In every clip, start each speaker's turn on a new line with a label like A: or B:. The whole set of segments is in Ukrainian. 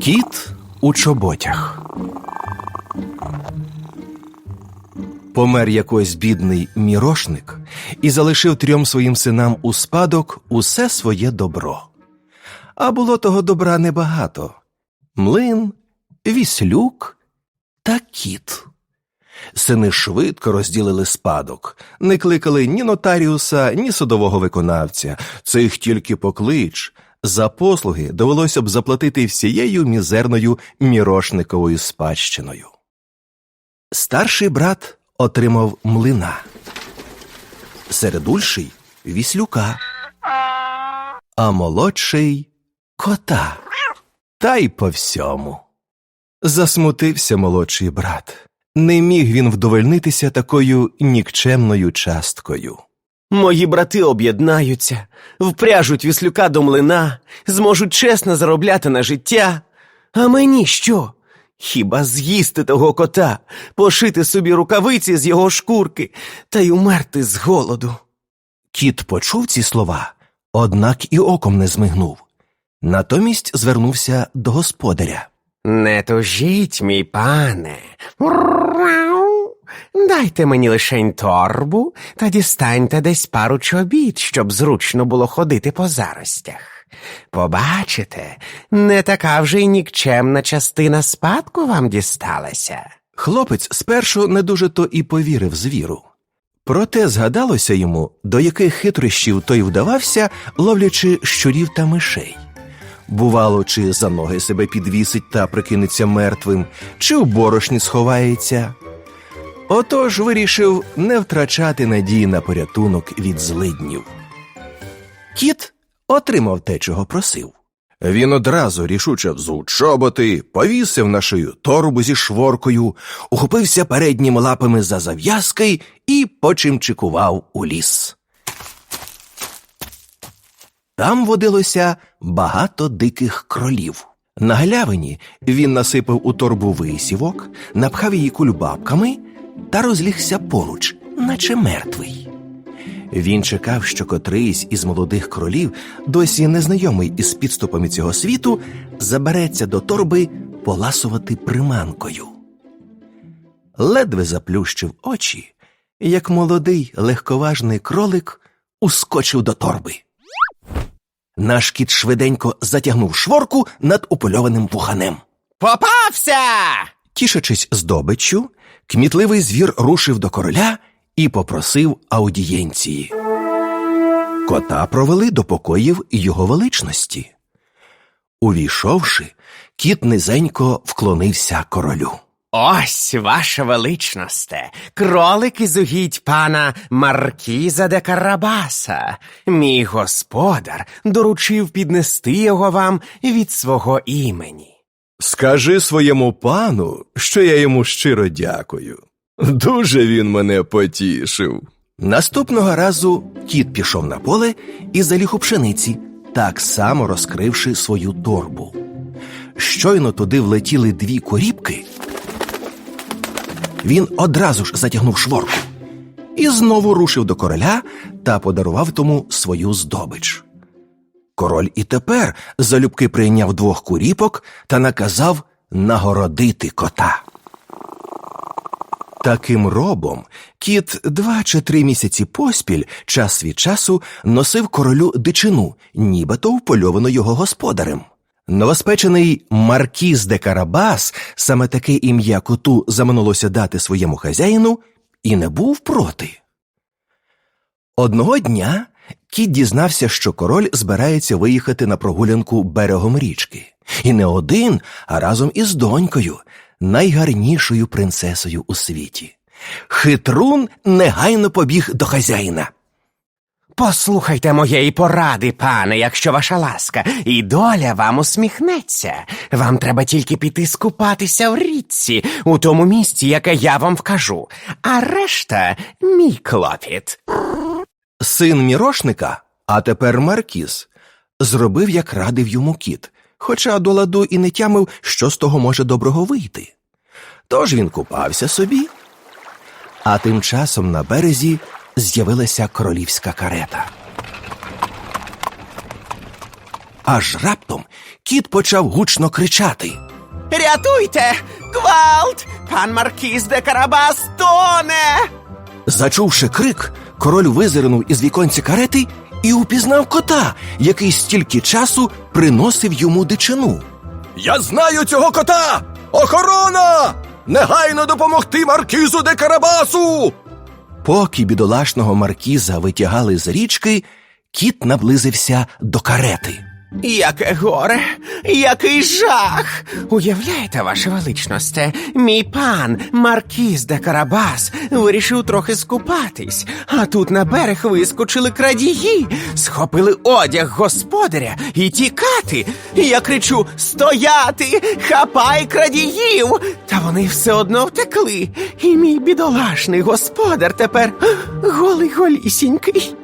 A: Кіт у чоботях. Помер якось бідний мірошник і залишив трьом своїм синам у спадок усе своє добро. А було того добра небагато млин, віслюк та кіт. Сини швидко розділили спадок, не кликали ні нотаріуса, ні судового виконавця. Цих тільки поклич. За послуги довелося б заплатити всією мізерною мірошниковою спадщиною. Старший брат отримав млина, середульший віслюка, а молодший кота. Та й по всьому. Засмутився молодший брат. Не міг він вдовольнитися такою нікчемною часткою.
B: Мої брати об'єднаються, впряжуть віслюка до млина, зможуть чесно заробляти на життя. А мені що? Хіба з'їсти того кота, пошити собі рукавиці з його шкурки та й умерти з голоду?
A: Кіт почув ці слова, однак і оком не змигнув. Натомість звернувся до господаря.
B: Не тужіть, мій пане. Дайте мені лишень торбу та дістаньте десь пару чобіт, щоб зручно було ходити по заростях. Побачите, не така вже й нікчемна частина спадку вам дісталася.
A: Хлопець спершу не дуже то і повірив звіру. Проте згадалося йому, до яких хитрощів той вдавався, ловлячи щурів та мишей. Бувало, чи за ноги себе підвісить та прикинеться мертвим, чи у борошні сховається. Отож вирішив не втрачати надії на порятунок від злиднів. Кіт отримав те, чого просив. Він одразу рішуче взув чоботи, повісив на шию торбу зі шворкою, ухопився передніми лапами за зав'язки і почимчикував у ліс. Там водилося багато диких кролів. На галявині він насипав у торбу висівок, напхав її кульбабками та розлігся поруч, наче мертвий. Він чекав, що котрийсь із молодих кролів, досі незнайомий із підступами цього світу, забереться до торби поласувати приманкою. Ледве заплющив очі, як молодий легковажний кролик ускочив до торби. Наш кіт швиденько затягнув шворку над упольованим вуханем.
B: Попався!
A: Тішачись здобиччю, кмітливий звір рушив до короля і попросив аудієнції. Кота провели до покоїв його величності. Увійшовши, кіт низенько вклонився королю.
B: Ось, ваша величносте, кролик із угідь пана Маркіза де Карабаса. Мій господар доручив піднести його вам від свого імені.
A: Скажи своєму пану, що я йому щиро дякую. Дуже він мене потішив. Наступного разу кіт пішов на поле і заліг у пшениці, так само розкривши свою торбу. Щойно туди влетіли дві корібки. Він одразу ж затягнув шворку і знову рушив до короля та подарував тому свою здобич. Король і тепер залюбки прийняв двох куріпок та наказав нагородити кота. Таким робом кіт два чи три місяці поспіль час від часу носив королю дичину, нібито впольовану його господарем. Новоспечений Маркіз де Карабас, саме таке ім'я коту заманулося дати своєму хазяїну, і не був проти. Одного дня кіт дізнався, що король збирається виїхати на прогулянку берегом річки. І не один, а разом із донькою, найгарнішою принцесою у світі. Хитрун негайно побіг до хазяїна.
B: Послухайте моєї поради, пане, якщо ваша ласка, і доля вам усміхнеться. Вам треба тільки піти скупатися в річці, у тому місці, яке я вам вкажу, а решта мій клопіт.
A: Син мірошника, а тепер Маркіз, зробив, як радив йому кіт, хоча до ладу і не тямив, що з того може доброго вийти. Тож він купався собі, а тим часом на березі з'явилася королівська карета. Аж раптом кіт почав гучно кричати.
B: Рятуйте! Гвалт! Пан Маркіз де Карабас тоне!
A: Зачувши крик, король визирнув із віконця карети і упізнав кота, який стільки часу приносив йому дичину. Я знаю цього кота! Охорона! Негайно допомогти маркізу де Карабасу! Поки бідолашного маркіза витягали з річки, кіт наблизився до карети.
B: Яке горе, який жах! Уявляєте, ваше величносте, мій пан Маркіз де Карабас вирішив трохи скупатись, а тут на берег вискочили крадії, схопили одяг господаря і тікати. Я кричу: Стояти! Хапай крадіїв! Та вони все одно втекли. І мій бідолашний господар тепер голий голісінький.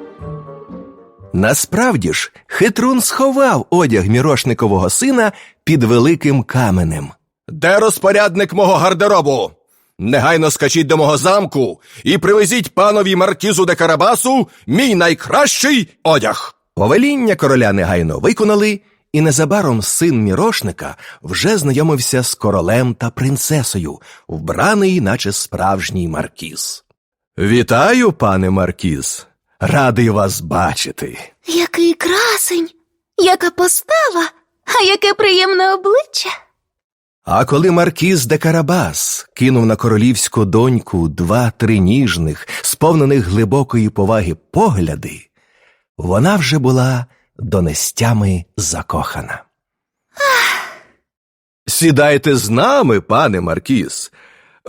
A: Насправді ж, хитрун сховав одяг мірошникового сина під великим каменем. Де розпорядник мого гардеробу? Негайно скачіть до мого замку і привезіть панові маркізу де Карабасу мій найкращий одяг. Повеління короля негайно виконали, і незабаром син мірошника вже знайомився з королем та принцесою, вбраний, наче справжній маркіз. Вітаю, пане маркіз. Радий вас бачити.
C: Який красень, яка постава, а яке приємне обличчя.
A: А коли маркіз де Карабас кинув на королівську доньку два-три ніжних, сповнених глибокої поваги погляди, вона вже була донестями закохана. Сідайте з нами, пане Маркіз.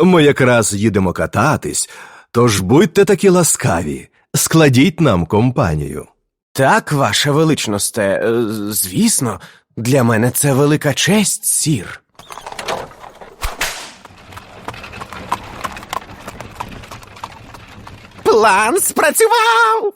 A: Ми якраз їдемо кататись, тож будьте такі ласкаві, складіть нам компанію.
B: Так, ваше величносте, е, звісно, для мене це велика честь, сір. План спрацював.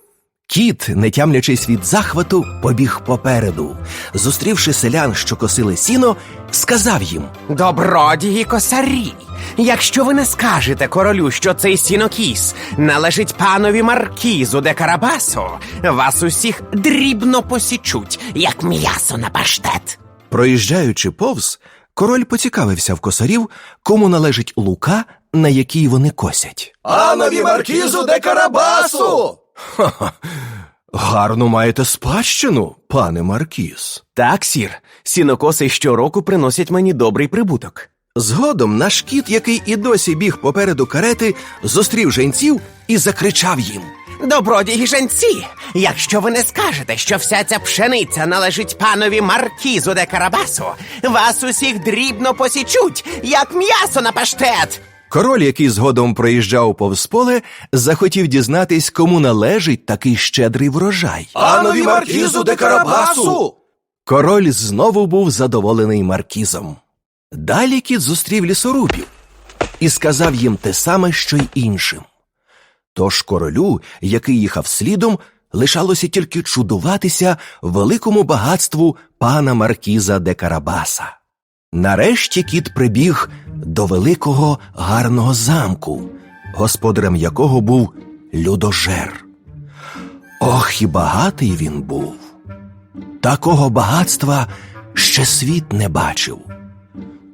A: Кіт, не тямлячись від захвату, побіг попереду. Зустрівши селян, що косили сіно, сказав їм:
B: Добродії косарі. Якщо ви не скажете королю, що цей сінокіс належить панові Маркізу де Карабасу, вас усіх дрібно посічуть, як м'ясо на паштет.
A: Проїжджаючи повз, король поцікавився в косарів, кому належить лука, на якій вони косять. Панові маркізу де Карабасу. Ха-ха. Гарно маєте спадщину, пане маркіз.
B: Так, сір, сінокоси щороку приносять мені добрий прибуток.
A: Згодом наш кіт, який і досі біг попереду карети, зустрів женців і закричав їм.
B: Добродії женці, якщо ви не скажете, що вся ця пшениця належить панові Маркізу де Карабасу, вас усіх дрібно посічуть, як м'ясо на паштет.
A: Король, який згодом проїжджав повз поле, захотів дізнатись, кому належить такий щедрий врожай.
D: Панові Маркізу де Карабасу!
A: Король знову був задоволений маркізом. Далі кіт зустрів лісорубів і сказав їм те саме, що й іншим. Тож королю, який їхав слідом, лишалося тільки чудуватися великому багатству пана Маркіза де Карабаса. Нарешті кіт прибіг до великого гарного замку, господарем якого був людожер. Ох, і багатий він був. Такого багатства ще світ не бачив.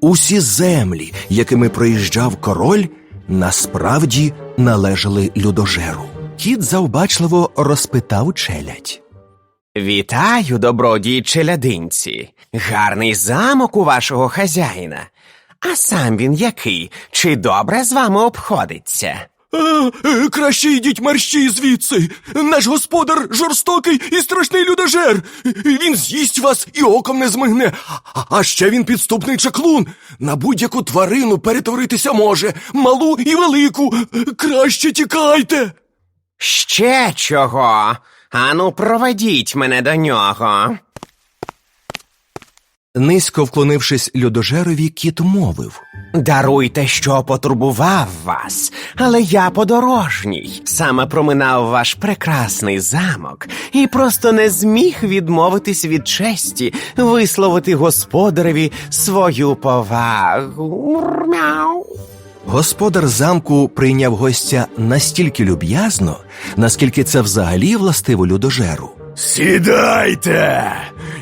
A: Усі землі, якими проїжджав король, насправді належали людожеру. Кіт завбачливо розпитав челядь.
B: Вітаю, добродії челядинці. Гарний замок у вашого хазяїна. А сам він який? Чи добре з вами обходиться?
D: Е, краще йдіть мерщій звідси. Наш господар жорстокий і страшний людожер. Він з'їсть вас і оком не змигне. А- А ще він підступний чаклун. На будь-яку тварину перетворитися може, малу і велику. Краще тікайте.
B: Ще чого? Ану, проведіть мене до нього.
A: Низько вклонившись людожерові, кіт мовив.
B: Даруйте, що потурбував вас, але я подорожній. Саме проминав ваш прекрасний замок і просто не зміг відмовитись від честі висловити господареві свою повагу. Мяу.
A: Господар замку прийняв гостя настільки люб'язно, наскільки це взагалі властиво людожеру.
D: Сідайте.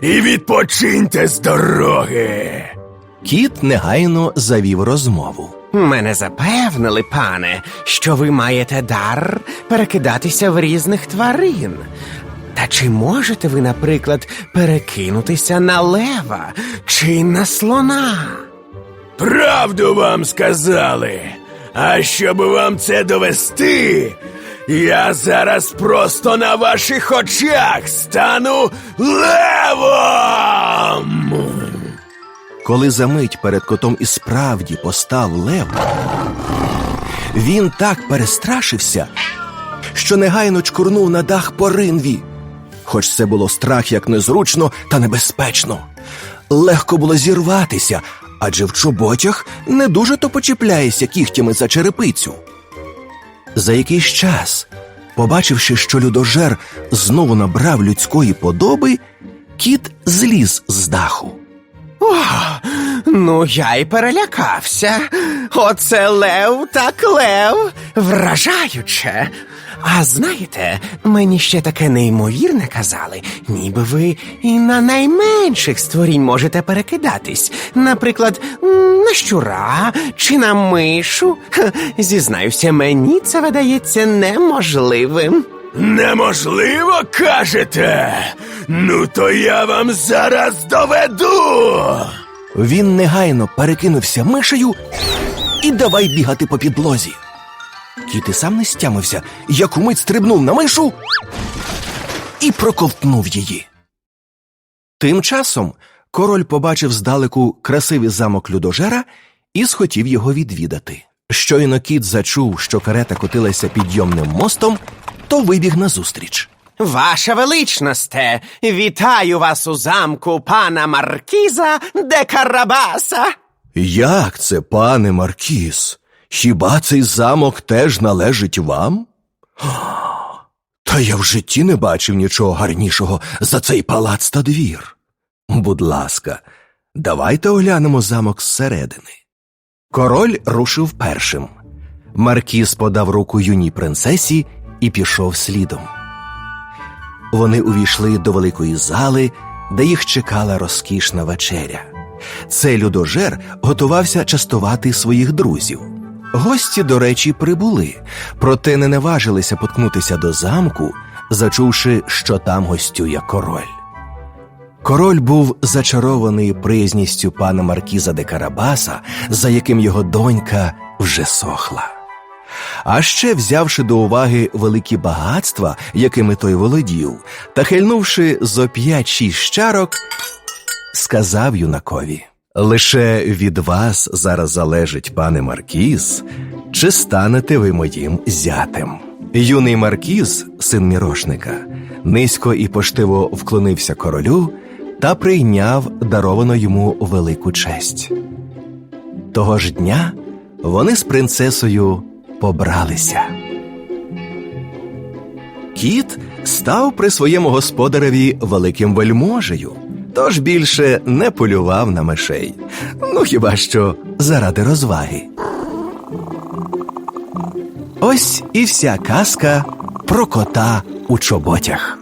D: і відпочиньте з дороги.
A: Кіт негайно завів розмову.
B: Мене запевнили, пане, що ви маєте дар перекидатися в різних тварин. Та чи можете ви, наприклад, перекинутися на лева чи на слона?
D: Правду вам сказали. А щоб вам це довести, я зараз просто на ваших очах стану левом.
A: Коли за мить перед котом і справді постав лев, він так перестрашився, що негайно чкурнув на дах по ринві. Хоч це було страх як незручно та небезпечно. Легко було зірватися, адже в чоботях не дуже то почіпляєшся кігтями за черепицю. За якийсь час, побачивши, що людожер знову набрав людської подоби, кіт зліз з даху.
B: О, ну я й перелякався. Оце лев так лев. Вражаюче. А знаєте, мені ще таке неймовірне казали, ніби ви і на найменших створінь можете перекидатись. Наприклад, на щура чи на мишу. Зізнаюся, мені це видається неможливим.
D: Неможливо, кажете? Ну то я вам зараз доведу.
A: Він негайно перекинувся мишею і давай бігати по підлозі. Кіт і сам не стямився, як умить стрибнув на мишу і проковтнув її. Тим часом король побачив здалеку красивий замок людожера і схотів його відвідати. Щойно кіт зачув, що карета котилася підйомним мостом, то вибіг назустріч.
B: Ваша величносте, вітаю вас у замку пана Маркіза де Карабаса.
A: Як це, пане Маркіс? Хіба цей замок теж належить вам? Та я в житті не бачив нічого гарнішого за цей палац та двір. Будь ласка, давайте оглянемо замок зсередини. Король рушив першим. Маркіс подав руку юній принцесі і пішов слідом. Вони увійшли до великої зали, де їх чекала розкішна вечеря. Цей людожер готувався частувати своїх друзів. Гості, до речі, прибули, проте не наважилися поткнутися до замку, зачувши, що там гостює король. Король був зачарований приязністю пана Маркіза де Карабаса, за яким його донька вже сохла. А ще взявши до уваги великі багатства, якими той володів, та хильнувши зо п'ять-шість чарок, сказав юнакові. Лише від вас зараз залежить, пане Маркіз, чи станете ви моїм зятем. Юний Маркіз, син мірошника, низько і поштиво вклонився королю та прийняв даровану йому велику честь. Того ж дня вони з принцесою побралися. Кіт став при своєму господареві великим вельможею, тож більше не полював на мишей. Ну хіба що заради розваги. Ось і вся казка про кота у чоботях.